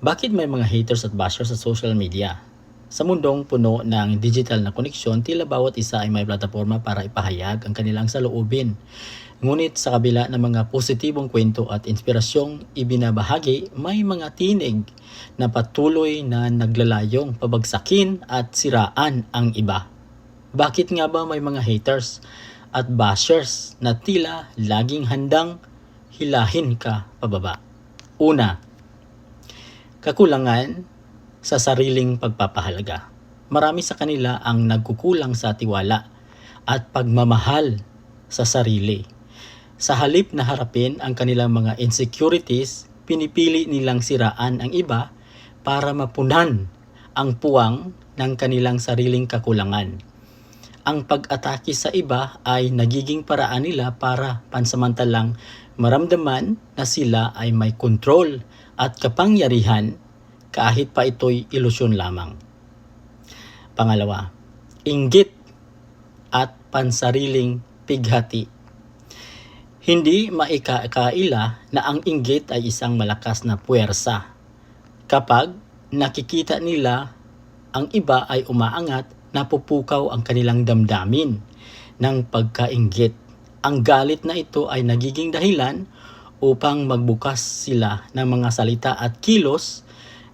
Bakit may mga haters at bashers sa social media? Sa mundong puno ng digital na koneksyon, tila bawat isa ay may plataforma para ipahayag ang kanilang saloobin. Ngunit sa kabila ng mga positibong kwento at inspirasyong ibinabahagi, may mga tinig na patuloy na naglalayong pabagsakin at siraan ang iba. Bakit nga ba may mga haters at bashers na tila laging handang hilahin ka pababa? Una, kakulangan sa sariling pagpapahalaga. Marami sa kanila ang nagkukulang sa tiwala at pagmamahal sa sarili. Sa halip na harapin ang kanilang mga insecurities, pinipili nilang siraan ang iba para mapunan ang puwang ng kanilang sariling kakulangan. Ang pag-atake sa iba ay nagiging paraan nila para pansamantalang maramdaman na sila ay may kontrol at kapangyarihan kahit pa ito'y ilusyon lamang. Pangalawa, inggit at pansariling pighati. Hindi maikakaila na ang inggit ay isang malakas na puwersa. Kapag nakikita nila ang iba ay umaangat, napupukaw ang kanilang damdamin ng pagkainggit. Ang galit na ito ay nagiging dahilan upang magbukas sila ng mga salita at kilos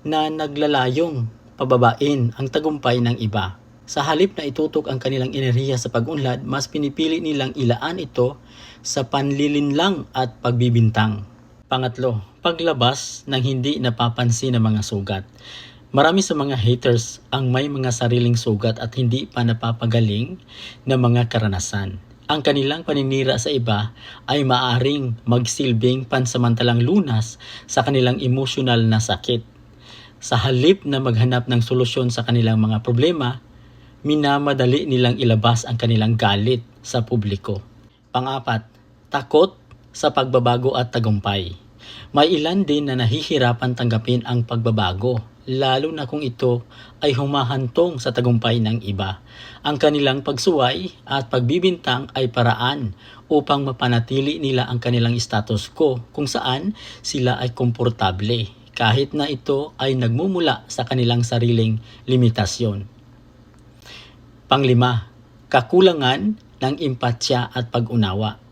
na naglalayong pababain ang tagumpay ng iba. Sa halip na itutok ang kanilang enerhiya sa pag-unlad, mas pinipili nilang ilaan ito sa panlilinlang at pagbibintang. Pangatlo, paglabas ng hindi napapansin ng mga sugat. Marami sa mga haters ang may mga sariling sugat at hindi pa napapagaling na mga karanasan. Ang kanilang paninira sa iba ay maaring magsilbing pansamantalang lunas sa kanilang emosyonal na sakit. Sa halip na maghanap ng solusyon sa kanilang mga problema, minamadali nilang ilabas ang kanilang galit sa publiko. Pangapat, takot sa pagbabago at tagumpay. May ilan din na nahihirapan tanggapin ang pagbabago, lalo na kung ito ay humahantong sa tagumpay ng iba. Ang kanilang pagsuway at pagbibintang ay paraan upang mapanatili nila ang kanilang status quo kung saan sila ay komportable kahit na ito ay nagmumula sa kanilang sariling limitasyon. Panglima, kakulangan ng empatya at pag-unawa.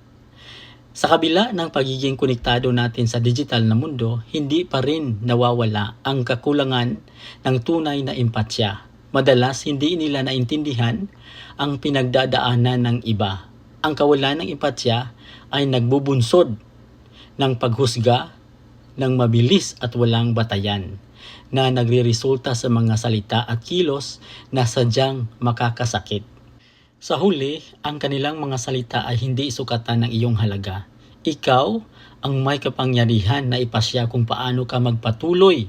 Sa kabila ng pagiging konektado natin sa digital na mundo, hindi pa rin nawawala ang kakulangan ng tunay na empatya. Madalas hindi nila naintindihan ang pinagdadaanan ng iba. Ang kawalan ng empatya ay nagbubunsod ng paghusga ng mabilis at walang batayan na nagreresulta sa mga salita at kilos na sadyang makakasakit. Sa huli, ang kanilang mga salita ay hindi isukatan ng iyong halaga. Ikaw ang may kapangyarihan na ipasya kung paano ka magpatuloy.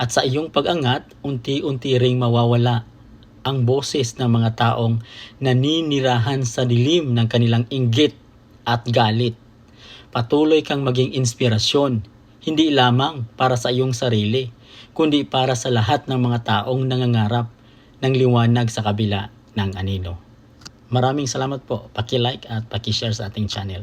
At sa iyong pag-angat, unti-unti ring mawawala ang boses ng mga taong naninirahan sa dilim ng kanilang inggit at galit. Patuloy kang maging inspirasyon, hindi lamang para sa iyong sarili, kundi para sa lahat ng mga taong nangangarap ng liwanag sa kabila ng anino. Maraming salamat po. Paki-like at paki-share sa ating channel.